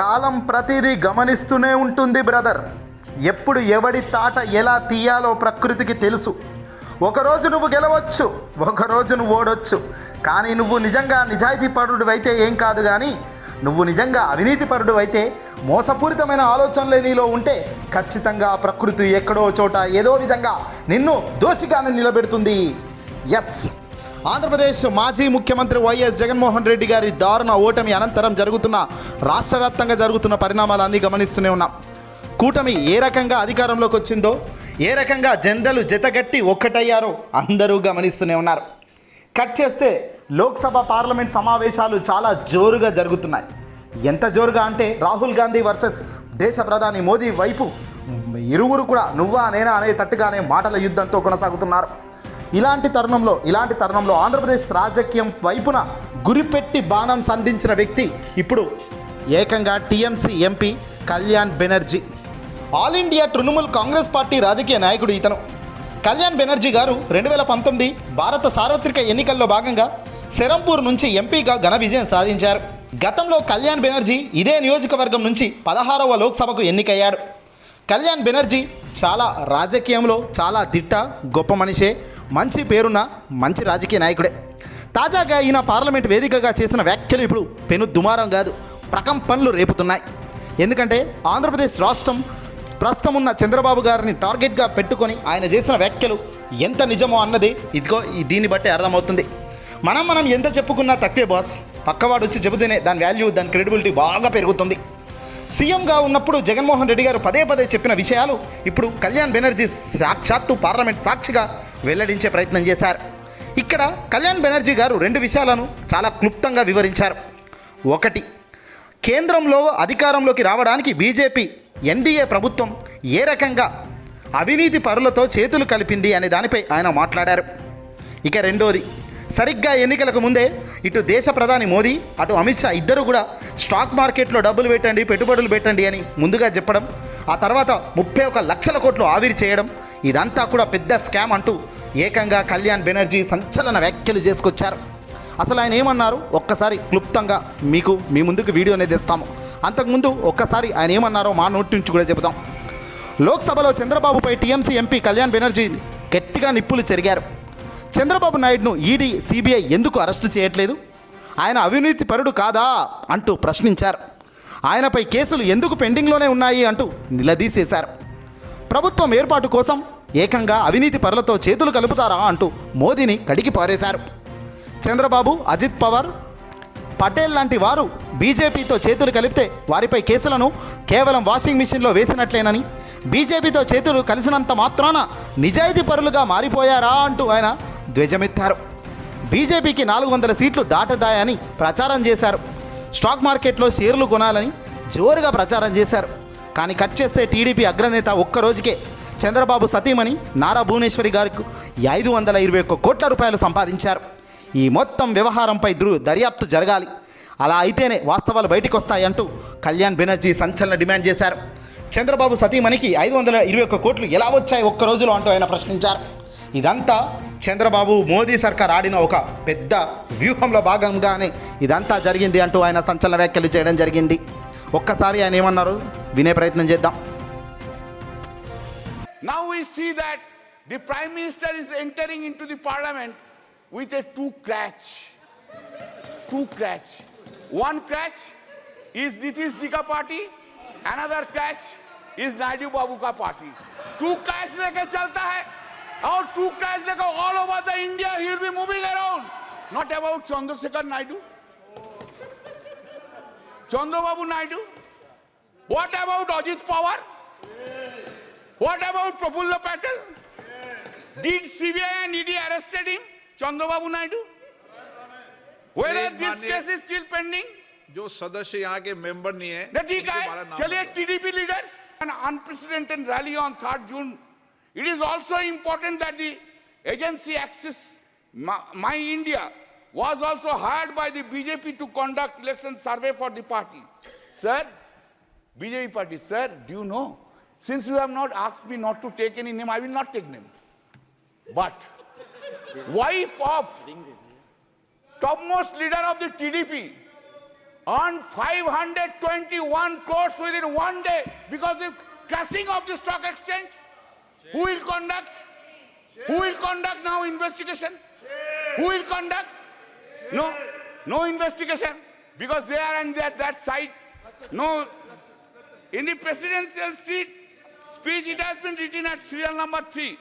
కాలం ప్రతిదీ గమనిస్తూనే ఉంటుంది బ్రదర్. ఎప్పుడు ఎవడి తాట ఎలా తీయాలో ప్రకృతికి తెలుసు. ఒకరోజు నువ్వు గెలవచ్చు ఒకరోజు నువ్వు ఓడొచ్చు. కానీ నువ్వు నిజంగా నిజాయితీ పరుడు అయితే ఏం కాదు కానీ నువ్వు నిజంగా అవినీతి పరుడు అయితే మోసపూరితమైన ఆలోచనలే నీలో ఉంటే ఖచ్చితంగా ప్రకృతి ఎక్కడో చోట ఏదో విధంగా నిన్ను దోషిగానే నిలబెడుతుంది. ఎస్ ఆంధ్రప్రదేశ్ మాజీ ముఖ్యమంత్రి వైఎస్ జగన్మోహన్ రెడ్డి గారి దారుణ ఓటమి అనంతరం జరుగుతున్న రాష్ట్ర వ్యాప్తంగా జరుగుతున్న పరిణామాలన్నీ గమనిస్తూనే ఉన్నాం. కూటమి ఏ రకంగా అధికారంలోకి వచ్చిందో ఏ రకంగా జెండలు జతగట్టి ఒక్కటయ్యారో అందరూ గమనిస్తూనే ఉన్నారు. కట్ చేస్తే లోక్సభ పార్లమెంట్ సమావేశాలు చాలా జోరుగా జరుగుతున్నాయి. ఎంత జోరుగా అంటే రాహుల్ గాంధీ వర్సెస్ దేశ ప్రధాని మోదీ వైపు ఇరువురు కూడా నువ్వా నేనా అనే తట్టుగానే మాటల యుద్ధంతో కొనసాగుతున్నారు. ఇలాంటి తరుణంలో ఇలాంటి తరుణంలో ఆంధ్రప్రదేశ్ రాజకీయం వైపున గురిపెట్టి బాణం సంధించిన వ్యక్తి ఇప్పుడు ఏకంగా TMC MP Kalyan Banerjee. All India Trinamool Congress party రాజకీయ నాయకుడు ఇతను. కళ్యాణ్ బెనర్జీ గారు రెండు వేల పంతొమ్మిది భారత సార్వత్రిక ఎన్నికల్లో భాగంగా సెరంపూర్ నుంచి ఎంపీగా ఘన విజయం సాధించారు. గతంలో కళ్యాణ్ బెనర్జీ ఇదే నియోజకవర్గం నుంచి పదహారవ లోక్సభకు ఎన్నికయ్యాడు. కళ్యాణ్ బెనర్జీ చాలా రాజకీయంలో చాలా దిట్ట గొప్ప మనిషే. మంచి పేరున్న మంచి రాజకీయ నాయకుడే. తాజాగా ఈయన పార్లమెంట్ వేదికగా చేసిన వ్యాఖ్యలు ఇప్పుడు పెను దుమారం కాదు ప్రకంపనలు రేపుతున్నాయి. ఎందుకంటే ఆంధ్రప్రదేశ్ రాష్ట్రం ప్రస్తుతం ఉన్న చంద్రబాబు గారిని టార్గెట్గా పెట్టుకొని ఆయన చేసిన వ్యాఖ్యలు ఎంత నిజమో అన్నది ఇదిగో ఈ దీన్ని బట్టి అర్థమవుతుంది. మనం మనం ఎంత చెప్పుకున్నా తక్కువే బాస్. పక్కవాడు వచ్చి చెబుతూనే దాని వాల్యూ దాని క్రెడిబిలిటీ బాగా పెరుగుతుంది. సీఎంగా ఉన్నప్పుడు జగన్మోహన్ రెడ్డి గారు పదే పదే చెప్పిన విషయాలు ఇప్పుడు కళ్యాణ్ బెనర్జీ సాక్షాత్తు పార్లమెంట్ సాక్షిగా వెల్లడించే ప్రయత్నం చేశారు. ఇక్కడ కళ్యాణ్ బెనర్జీ గారు రెండు విషయాలను చాలా క్లుప్తంగా వివరించారు. ఒకటి కేంద్రంలో అధికారంలోకి రావడానికి బీజేపీ ఎన్డీఏ ప్రభుత్వం ఏ రకంగా అవినీతి పరులతో చేతులు కలిపింది అనే దానిపై ఆయన మాట్లాడారు. ఇక రెండోది సరిగ్గా ఎన్నికలకు ముందే ఇటు దేశ ప్రధాని మోదీ అటు అమిత్ షా ఇద్దరు కూడా స్టాక్ మార్కెట్లో డబ్బులు పెట్టండి పెట్టుబడులు పెట్టండి అని ముందుగా చెప్పడం ఆ తర్వాత ముప్పై ఒక లక్షల కోట్లు ఆవిరి చేయడం ఇదంతా కూడా పెద్ద స్కామ్ అంటూ ఏకంగా కళ్యాణ్ బెనర్జీ సంచలన వ్యాఖ్యలు చేసుకొచ్చారు. అసలు ఆయన ఏమన్నారు? ఒక్కసారి క్లుప్తంగా మీకు మీ ముందుకు వీడియో అనేది ఇస్తాము అంతకుముందు ఒక్కసారి ఆయన ఏమన్నారో మా నోటి నుంచి కూడా చెబుతాం. లోక్సభలో చంద్రబాబుపై టీఎంసీ ఎంపీ కళ్యాణ్ బెనర్జీ గట్టిగా నిప్పులు చెరిగారు. చంద్రబాబు నాయుడును ఈడీ సిబిఐ ఎందుకు అరెస్టు చేయట్లేదు? ఆయన అవినీతి పరుడు కాదా? అంటూ ప్రశ్నించారు. ఆయనపై కేసులు ఎందుకు పెండింగ్లోనే ఉన్నాయి? అంటూ నిలదీసేశారు. ప్రభుత్వం ఏర్పాటు కోసం ఏకంగా అవినీతి పరులతో చేతులు కలుపుతారా అంటూ మోదీని కడిగి పారేశారు. చంద్రబాబు అజిత్ పవార్ పటేల్ లాంటి వారు బీజేపీతో చేతులు కలిపితే వారిపై కేసులను కేవలం వాషింగ్ మిషన్లో వేసినట్లేనని బీజేపీతో చేతులు కలిసినంత మాత్రాన నిజాయితీ పరులుగా మారిపోయారా అంటూ ఆయన ధ్వజమెత్తారు. బీజేపీకి నాలుగు వందల సీట్లు దాటదాయని ప్రచారం చేశారు. స్టాక్ మార్కెట్లో షేర్లు కొనాలని జోరుగా ప్రచారం చేశారు. కానీ కట్ చేసే టీడీపీ అగ్రనేత ఒక్క రోజుకే చంద్రబాబు సతీమణి నారా భువనేశ్వరి గారికి ఐదు వందల ఇరవై ఒక్క కోట్ల రూపాయలు సంపాదించారు. ఈ మొత్తం వ్యవహారంపై దృ దర్యాప్తు జరగాలి. అలా అయితేనే వాస్తవాలు బయటకు వస్తాయంటూ కళ్యాణ్ బెనర్జీ సంచలన డిమాండ్ చేశారు. చంద్రబాబు సతీమణికి ఐదు వందల ఇరవై ఒక్క కోట్లు ఎలా వచ్చాయి ఒక్క రోజులో అంటూ ఆయన ప్రశ్నించారు. ఇదంతా చంద్రబాబు మోదీ సర్కార్ ఆడిన ఒక పెద్ద వ్యూహంలో భాగంగానే ఇదంతా జరిగింది అంటూ ఆయన సంచలన వ్యాఖ్యలు చేయడం జరిగింది. ఒక్కసారి ఆయన ఏమన్నారు వినే ప్రయత్నం చేద్దాం Now we see that the Prime Minister is entering into the Parliament with a two crutch. Two crutch. One crutch is Nitish Ji ka party, another crutch is Naidu Babu ka party. Two crutch लेके चलता है और two crutch लेकर all over the India he will be moving around. Not about Chandrasekhar Naidu. Chandrababu Naidu. What about Ajit Pawar? What about Prafulla Patel? Did CBI and ED arrested him, Chandrababu Naidu? Whether this case is still pending? जो सदस्य यहाँ के member नहीं है ठीक है चलिए TDP leaders an unprecedented rally on 3rd June. It is also important that the agency Axis My, My India was also hired by the BJP to conduct election survey for the party. Sir, BJP party, sir, do you know? Since you have not asked me not to take any name, I will not take name. But wife of topmost leader of the TDP, on 521 crores within one day because of crashing of the stock exchange. Who will conduct? Who will conduct now investigation? Who will conduct? No, no investigation because they are on that, that side. No, in the presidential seat speech, it has been written at serial number three.